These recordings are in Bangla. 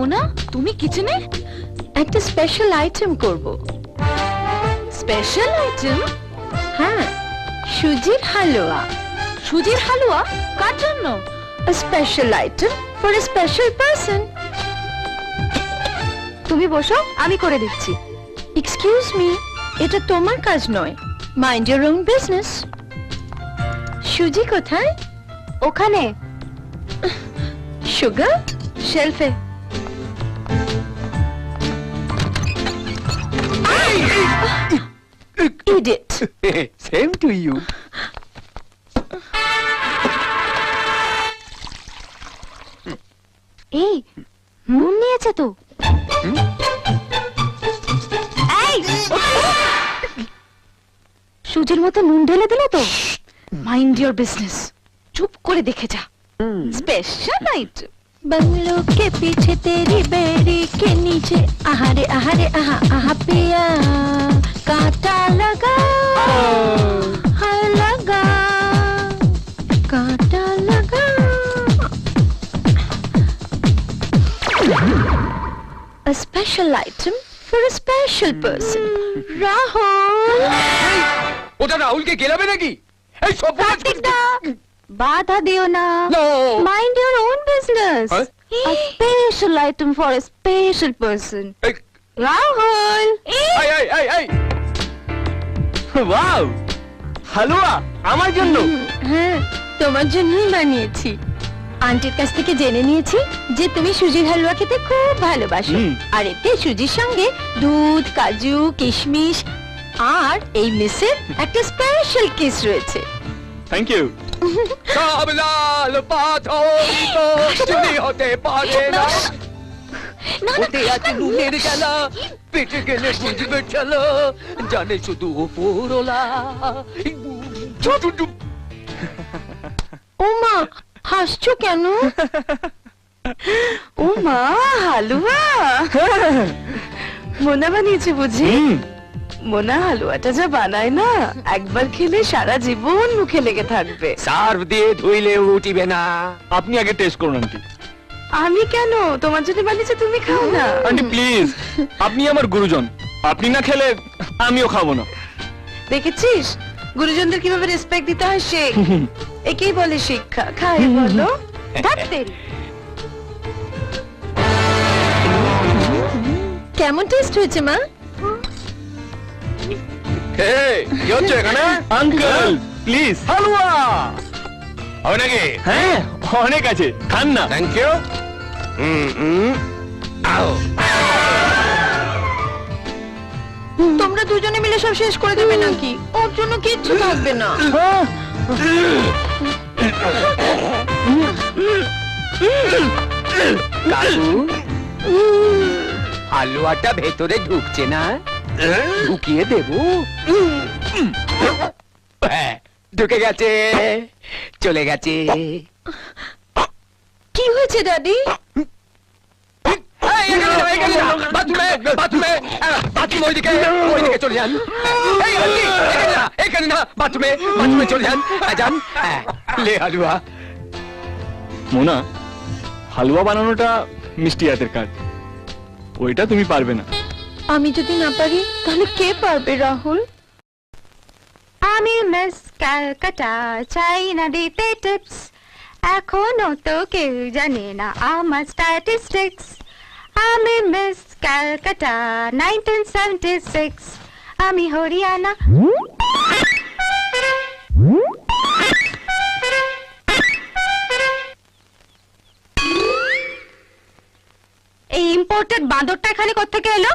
মোনা তুমি কিচেনে? একটা স্পেশাল আইটেম করব। স্পেশাল আইটেম হ্যাঁ সুজির হালুয়া। সুজির হালুয়া? কার জন্য? Special item for a special person তুমি বসো আমি করে দিচ্ছি। এক্সকিউজ মি এটা তোমার কাজ নয়। মাইন্ড ইওর ওন বিজনেস সুজি কোথায়? ওখানে। সুগার শেলফে ইডিট সেম টু ইউ এই নুন নিয়েছে তো। সুজির মতো নুন ঢেলে দিলে তো? মাইন্ড ইওর বিজনেস চুপ করে দেখে যা। স্পেশাল আইটেম बंगलों के पीछे तेरी बेड़ी के नीचे आहारे आहारे आहा आहा पिया कांटा लगा हाँ लगा कांटा लगा A special item for a special person. Rahul उधर तो राहुल के केला भी नहीं ए शोभा। कार्तिक दा। बाधा दियो ना। No. Business Huh? A special item for a special person. Rahul এই এই এই এই ওয়াও হালুয়া আমার জন্য। হ্যাঁ তোমার জন্যই বানিয়েছি। আন্টির কাছ থেকে জেনে নিয়েছি যে তুমি সুজির হালুয়া খেতে খুব ভালোবাসো। আর এতে সুজির সঙ্গে দুধ কাজু কিশমিশ আর এই মিসের একটা স্পেশাল কিস রয়েছে। থ্যাংক ইউ সব লাল পাথর তো চুরি হতে পারে না। ওতে আছে নুনের জ্বালা পেটে গেলে বুঝবে চলো জানে শুধু ওপরওলা ও হাসছো কেন? ও হালুয়া। মোনা বানিয়েছে বুঝি মোনা হালুয়াটা যা বানায় না একবার খেলে সারা জীবন মুখে লেগে থাকবে। সার্ভ দিয়ে ধুইলে উঠিবে না। আপনি আগে টেস্ট করুন আন্টি। আমি কেন? তোমার জন্য বানিয়েছে তুমি খাও না। আন্টি প্লিজ আপনি আমার গুরুজন। আপনি না খেলে আমিও খাব না। দেখেছিস? গুরুজনদের কীভাবে রেসপেক্ট দিতে হয় সে? একেই বলে শিক্ষা। খাই বলো। কেমন টেস্ট হয়েছে মা? কি হচ্ছে এখানে? আঙ্কেল প্লিজ হালুয়া! হবে নাকি হ্যাঁ অনেক আছে। খান না। থ্যাংক ইউ তোমরা দুজনে মিলে সব শেষ করে দেবে নাকি? ওর জন্য কিচ্ছু থাকবে না। কাকু হালুয়াটা ভেতরে ঢুকছে না? ঢুকিয়ে দেব। হ্যাঁ, ঢুকে গেছে চলে গেছে। কি হয়েছে দাদি? হ্যাঁ, মোনা হালুয়া বানানোটা মিষ্টি হাতের কাজ। ওইটা তুমি পারবে না। আমি যদি না পারি, তাহলে কে পারবে, রাহুল? আমি মিস ক্যালকাটা, চাই না দিতে টিপস এখনও তো কেউ জানে না আমার স্ট্যাটিস্টিক্স আমি miss Calcutta nineteen seventy six আমি হরিয়ানা। এই ইম্পোর্টেড বাঁদরটা এখানে কোত্থেকে এলো?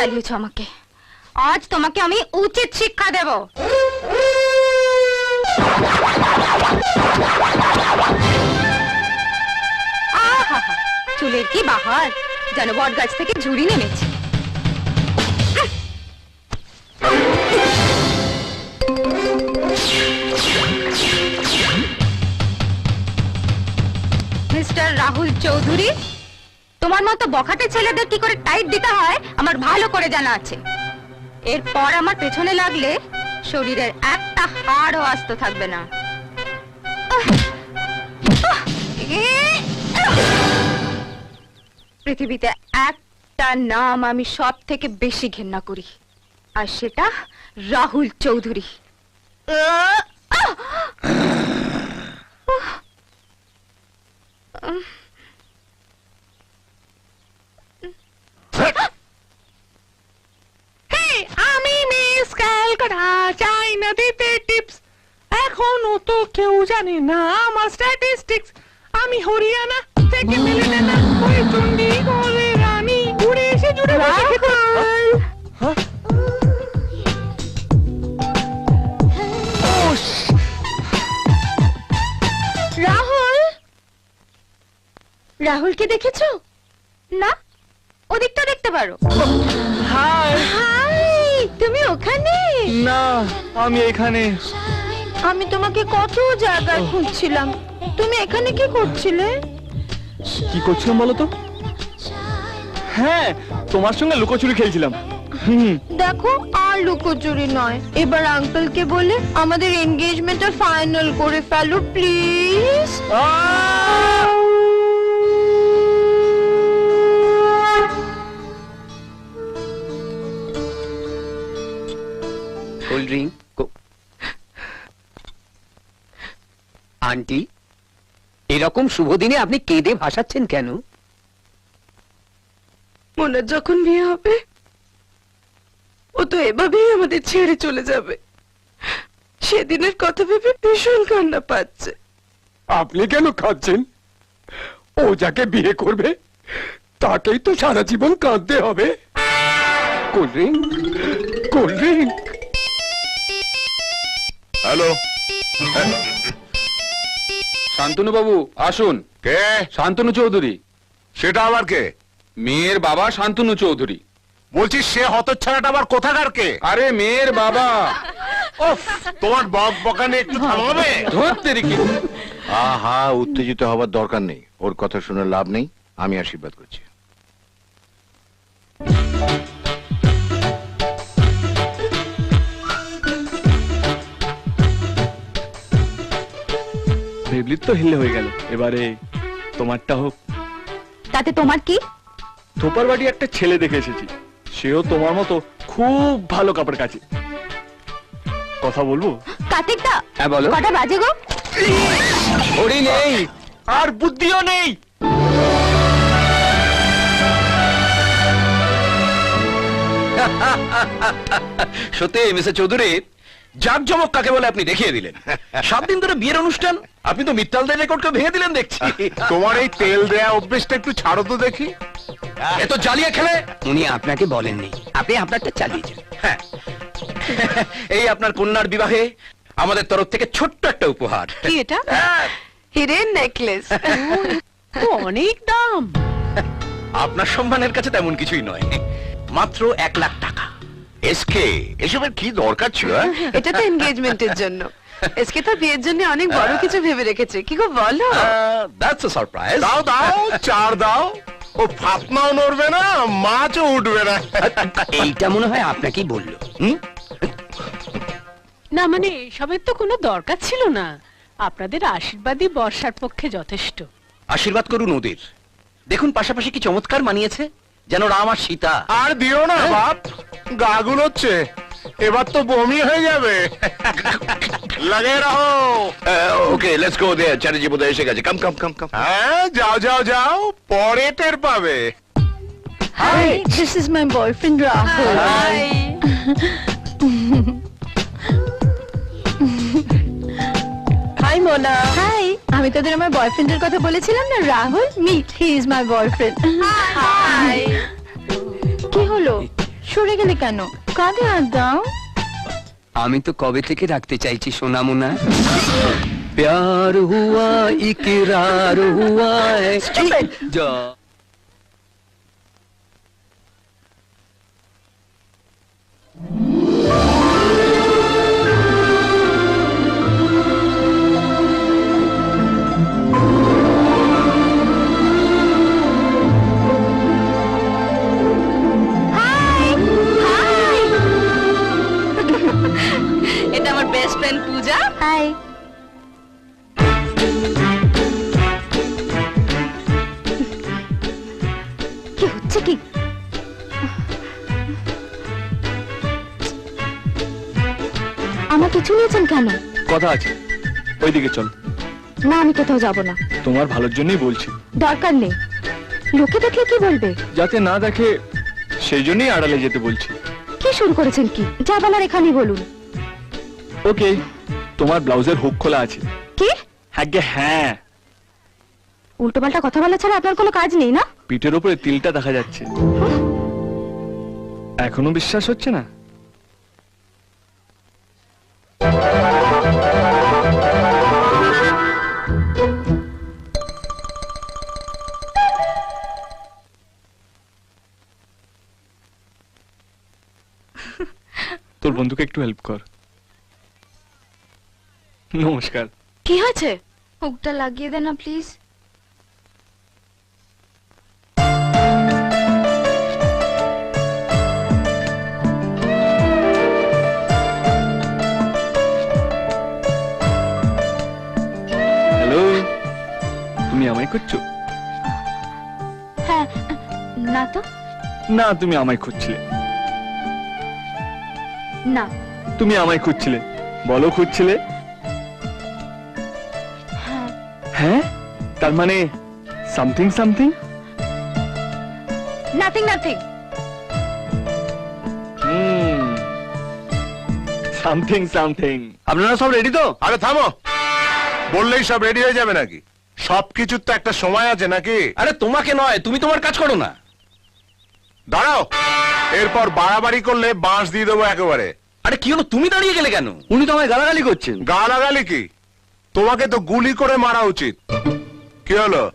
জ্বালিয়েছ আমাকে। আজ তোমাকে আমি উচিত শিক্ষা দেব। চুলের কি বাহার? যেন বট গাছ থেকে ঝুড়ি নেমেছে। মিস্টার রাহুল চৌধুরী তোমার মতো বখাটে ছেলেদের কি করে টাইট দিতে হয়, আমার ভালো করে জানা আছে। এরপর আমার পেছনে লাগলে শরীরের একটা হাড়ও আস্ত থাকবে না! পৃথিবীতে একটা নাম আমি সব থেকে বেশি ঘেন্না করি, আর সেটা রাহুল চৌধুরী। আহ! আহ! আমি মিস ক্যালকাটা চাই না দিতে টিপস এখনও তো কেউ জানে না আমার স্ট্যাটিস্টিক্স আমি হরিয়ানা থেকে ওই চণ্ডীগড়ে রানী উড়ে এসে জুড়ে বসে রাহুল? রাহুলকে দেখেছ? না? ওদিকটা দেখতে পারো। হাই। তুমি ওখানে? না আমি এখানে। আমি তোমাকে কত জায়গায় খুঁজছিলাম। তুমি এখানে কি করছিলে? কি করছিলাম বলো তো? হ্যাঁ তোমার সঙ্গে লুকোচুরি খেলছিলাম। দেখো আর লুকোচুরি নয়। এবার আঙ্কেলকে বলে আমাদের এনগেজমেন্টটা ফাইনাল করে ফেলো প্লিজ কোল্ড ড্রিঙ্ক আন্টি এরকম শুভ দিনে আপনি কেঁদে ভাসাচ্ছেন কেন? মোনার যখন বিয়ে হবে ও তো এভাবেই আমাদের ছেড়ে চলে যাবে। সেদিনের কথা ভেবে ভীষণ কান্না পাচ্ছে। আপনি কেন খাচ্ছেন ও যাকে বিয়ে করবে তাকেই তো সারা জীবন কাঁদতে হবে। Cold drink cold drink hello. Shantanu বাবু আসুন। কে? শান্তনু চৌধুরী। সেটা আবার কে? মেয়ের বাবা শান্তনু চৌধুরী। বলছি সে হতচ্ছাড়াটা আবার কোথাকার কে? আরে মেয়ের বাবা। ওফ তোমার বক বকানে একটু থামাবে ধরতে রেখে আহা উত্তেজিত হবার দরকার নেই। ওর কথা শুনে লাভ নেই। আমি আশীর্বাদ করছি। ভেবলির তো হিলে হয়ে গেল। এবারে তোমারটা হোক। তাতে তোমার কি? থোপার বাড়ি একটা ছেলে দেখে এসেছি। সেও তোমার মতো খুব ভালো কাপড় কাছে কথা বলব? কার্তিকদা হ্যাঁ বলো। কটা বাজে গো? ঘড়ি নেই। আর বুদ্ধিও নেই। সত্যি মিস্টার চৌধুরী জাকজমক কাকে বলে আপনি দেখিয়ে দিলেন? সাত দিন ধরে বিয়ের অনুষ্ঠান আপনি তো মিত্তালদের রেকর্ডকে ভেঙে দিলেন দেখছি। তোমার এই তেল দেয়া অভ্যেসটা একটু ছাড়ো তো দেখি। এত জ্বালিয়ে খেলে? উনি আপনাকে বলেননি আপনি আপনারটা চালিয়েছেন হ্যাঁ। এই আপনার কন্যার বিবাহে আমাদের তরফ থেকে ছোট্ট একটা উপহার। কি এটা? হ্যাঁ, হিরের নেকলেস। অনেক দাম। আপনার সম্মানের কাছে তেমন কিছুই নয়। মাত্র এক লাখ টাকা। এসকে এসবের কি দরকার ছিল হ্যাঁ? এটা তো এনগেজমেন্টের জন্য। এসকে তো বিয়ের জন্য অনেক বড় কিছু ভেবে রেখেছে। কি গো বলো। দ্যাটস আ সারপ্রাইজ দাও দাও চার দাও। ও ফাতনাও নড়বে না মাছও উঠবে না। এইটা মনে হয় আপনাকেই বলল। হুম? না মানে এসবের তো কোনো দরকার ছিল না। আপনাদের আশীর্বাদই বর্ষার পক্ষে যথেষ্ট। আশীর্বাদ করুন ওদের। দেখুন পাশাপাশি কি চমৎকার মানিয়েছে। যেন রাম আর সীতা। আর দিও না বাপ। গাগুল হচ্ছে এবার তো বমি হয়ে যাবে। লাগে রাহো। ওকে লেটস গো দেয়ার চ্যাটার্জি বোধ এসে গেছে। কাম কাম কাম কাম হ্যাঁ যাও যাও যাও। পরে টের পাবে। Hi this is my boyfriend Rahul hi Mona hi আমি তোদের আমার বয়ফ্রেন্ডের কথা বলেছিলাম না? Rahul? Meet he is my boyfriend hi কি হলো? সরে গেলে কেন? কাঁধে হাত দাও। আমি তো কবে থেকে রাখতে চাইছি সোনা মোনা? প্যার হুয়া ইকরার হুয়া হ্যায়। যা হাই কথা আছে। ওইদিকে চল। না আমি কোথাও যাব না। তোমার ভালোর জন্যই বলছি। দরকার নেই। লোকে দেখলে কি বলবে? যাতে না দেখে সেই জন্যই আড়ালে যেতে বলছি। কি শুরু করেছেন কি? যা বলার এখানেই বলুন। ওকে তোমার ব্লাউজের হুক খোলা আছে। কি? হ্যাঁ গে হ্যাঁ। উল্টোপাল্টা কথা বলা ছাড়া আপনার কোনো কাজ নেই না? পিঠের উপরে তিলটা দেখা যাচ্ছে। এখনও বিশ্বাস হচ্ছে না? তোর বন্ধুকে একটু হেল্প কর। নমস্কার। কি হয়েছে? হুকটা লাগিয়ে দে না প্লিজ হ্যালো তুমি আমায় করছ হ্যাঁ না তো। না তুমি আমায় খুঁজছিলে। না। তুমি আমায় খুঁজছিলে। বলো খুঁজছিলে? হ্যাঁ। হ্যাঁ? তার মানে something something nothing nothing something something আপনারা সব রেডি তো? আরে থামো। বললেই সব রেডি হয়ে যাবে নাকি? সবকিছুর তো একটা সময় আছে নাকি? আরে তোমাকে নয় তুমি তোমার কাজ করো না। দাঁড়াও। এরপর বাড়াবাড়ি করলে বাঁশ দিয়ে দেবো একেবারে। আরে কি হলো? তুমি দাঁড়িয়ে গেলে কেন? উনি তো আমায় গালাগালি করছেন। গালাগালি কি? তোমাকে তো গুলি করে মারা উচিত। কি হলো?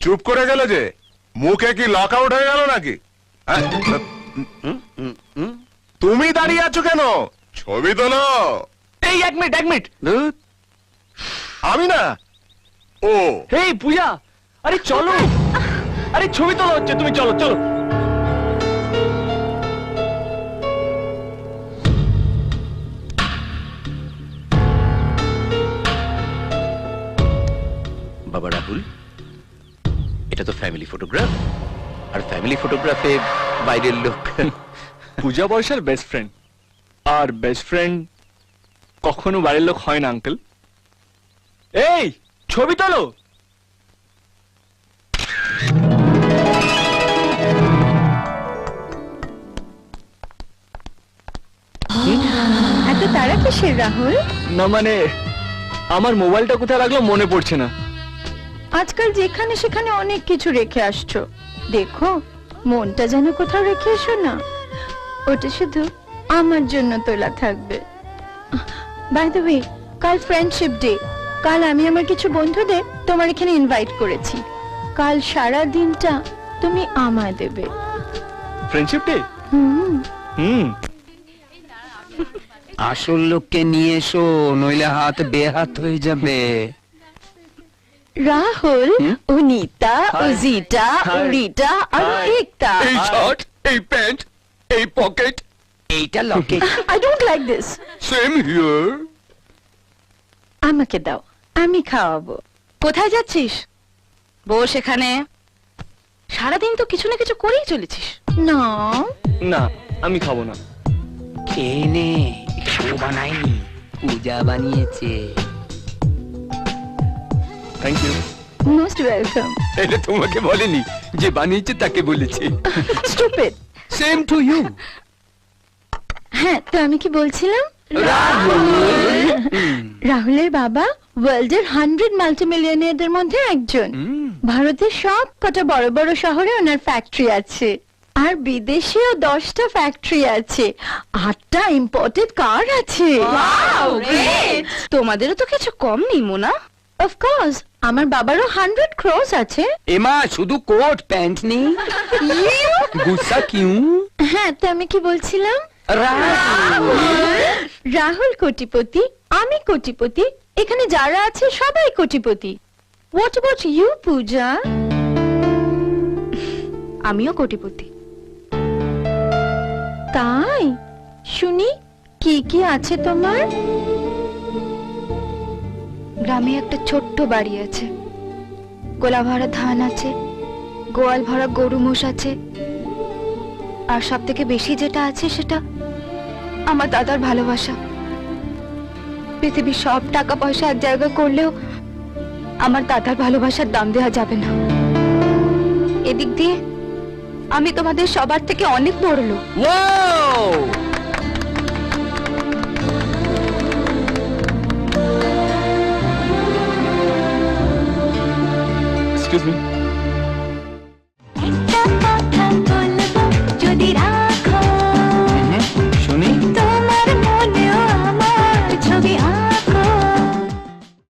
চুপ করে গেলে যে? মুখে কি লক আউট হয়ে গেল নাকি? হ্যাঁ? তুমি দাঁড়িয়ে আছো কেন? ছবি তোলো। এই এক মিনিট এক মিনিট। আমি না? ও। হেই পূজা! আরে চলো। আরে ছবি তোলা হচ্ছে। তুমি চলো চলো। এটা তো ফ্যামিলি ফটোগ্রাফ আর ফ্যামিলি ফটোগ্রাফে বাইরের লোক। পূজা বর্ষার বেস্ট ফ্রেন্ড আর বেস্ট ফ্রেন্ড কখনো বাড়ির লোক হয় না আঙ্কেল এই ছবি তোলো। এত তারা কিসের রাহুল? না মানে আমার মোবাইলটা কোথায় রাখল মনে পড়ছে না। আজকাল যেখানে সেখানে অনেক কিছু রেখে আসছো। দেখো মনটা যেন কোথাও রেখে এসো না। ওটা শুধু আমার জন্য তোলা থাকবে। বাই দ্য ওয়ে কাল ফ্রেন্ডশিপ ডে কাল আমি আমার কিছু বন্ধুদের তোমার এখানে ইনভাইট করেছি। কাল সারা দিনটা তুমি আমায় দেবে। ফ্রেন্ডশিপ ডে হুম। হুম। আসল লোককে নিয়ে এসো নইলে হাত বেহাত হয়ে যাবে। রাহুল অনিতা অজিতা. রিটা আর একতা এই শার্ট এই প্যান্ট এই পকেট এইটা লকে I don't like this same here আমাকে দাও আমি খাওয়াবো। কোথায় যাচ্ছিস? বস এখানে। সারাদিন তো কিছু না কিছু করেই চলেছিস। না। না আমি খাব না। খেয়ে নে ও বানায়নি পূজা বানিয়েছে। থ্যাংক ইউ মোস্ট ওয়েলকাম এটা তোমাকে বলেনি যে বানিয়েছে তাকে বলেছে। স্টুপিড সেম টু ইউ হ্যাঁ তো আমি কি বলছিলাম? রাহুলের বাবা ওয়ার্ল্ডের হান্ড্রেড মাল্টিমিলিয়নিয়ারদের মধ্যে একজন। ভারতের সব কটা বড় বড় শহরে ওনার ফ্যাক্টরি আছে। আর বিদেশেও দশটা ফ্যাক্টরি আছে। আটটা ইম্পোর্টেড কার আছে। তোমাদেরও তো কিছু কম নেই মোনা। অফকোর্স আমার বাবারও হান্ড্রেড ক্রোস আছে। এমা শুধু কোট প্যান্ট নেই। গুসা কিউ? হ্যাঁ তো আমি কি বলছিলাম? রাহুল। কোটিপতি আমি কোটিপতি এখানে যারা আছে সবাই কোটিপতি। What about you Puja? আমিও কোটিপতি। তাই? শুনি কি কি আছে তোমার? গ্রামে একটা ছোট্ট বাড়ি আছে। গোলা ভরা ধান আছে, গোয়াল ভরা গরু মোষ আছে। আর সব থেকে বেশি যেটা আছে সেটা আমার দাদার ভালোবাসা। পৃথিবীর সব টাকা পয়সা এক জায়গায় করলেও আমার দাদার ভালোবাসার দাম দেওয়া যাবে না। এদিক দিয়ে আমি তোমাদের সবার থেকে অনেক বড় লোক ওয়াও এক্সকিউজ মি